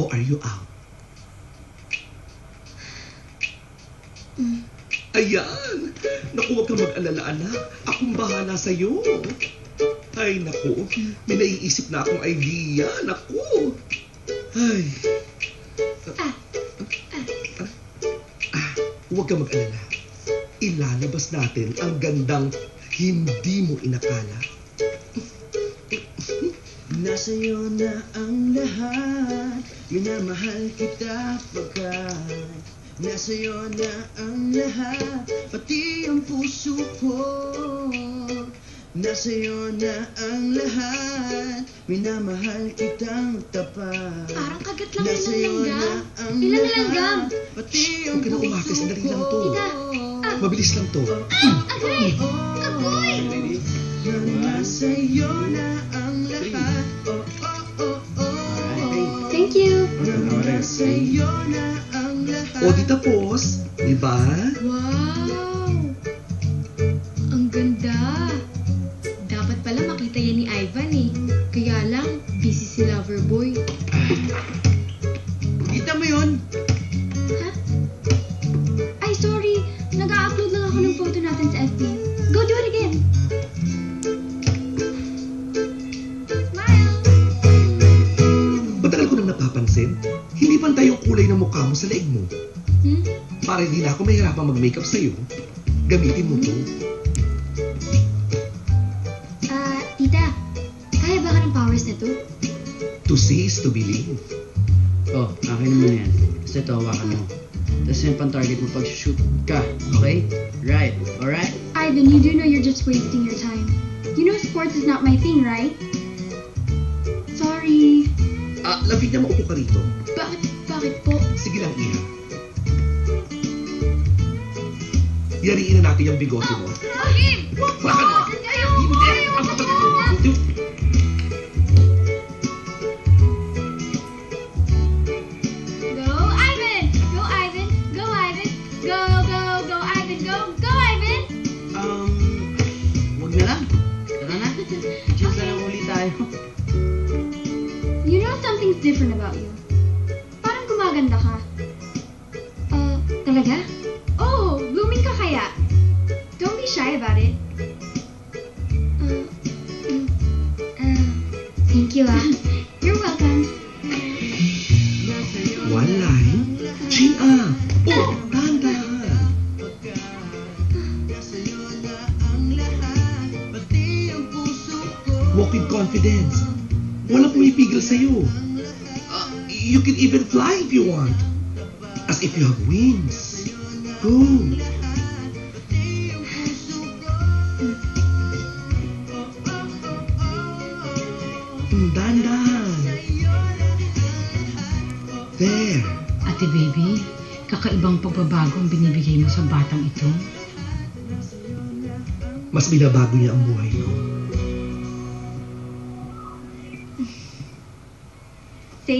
Or are you out? Mm. Ayan! Naku, huwag kang mag-alala, anak. Akong bahala sa'yo. Ay, naku. May naiisip na akong idea. Naku. Ay. Ah, Ah, huwag kang mag-alala. Ilalabas natin ang gandang hindi mo inakala. Nasa na ang lahat Minamahal kita pagkat Nasa iyo na ang lahat Pati ang puso ko Nasa iyo na ang lahat Minamahal kitang tapat parang kagat lang Nasa ng iyo na langgam. ang Ilan lahat langgam? Pati ang Huwag ka na puso lang to. ko ah. Mabilis lang to. Agoy! Agoy! Na nasa iyo na ang lahat Nasa iyo na ang lahat O, di tapos. Di ba? Wow! Napapansin. Hindi pantay yung kulay ng mukha mo sa leeg mo. Hmm? Para hindi na ako mahirapan mag-makeup sa'yo, gamitin mo to. Ah, tita. Kaya ba ka ng powers na to? To see is to believe. Oh, akin naman yan. Kasi ito, hawakan mo. Tapos yan pang target mo pag shoot ka. Okay? Right. Alright? Ivan, you do know you're just wasting your time. You know sports is not my thing, right? Lapit na maupo ka rito. Bakit, bakit po? Sige lang, Iha. Yariin na natin yung bigote mo. Bakit? Bakit? Gumaganda ka. Uh, talaga? Oh, blooming ka kaya. Don't be shy about it. Uh, uh, thank you, ah. You're welcome. One line. Up. Oh, dahan-dahan. Walk with confidence. Walang pumipigil sa'yo. You can even fly if you want. As if you have wings. Go. Mm, Dahan-dahan. There. Ate baby, kakaibang pagbabago ang binibigay mo sa batang ito. Mas binabago niya ang buhay ko.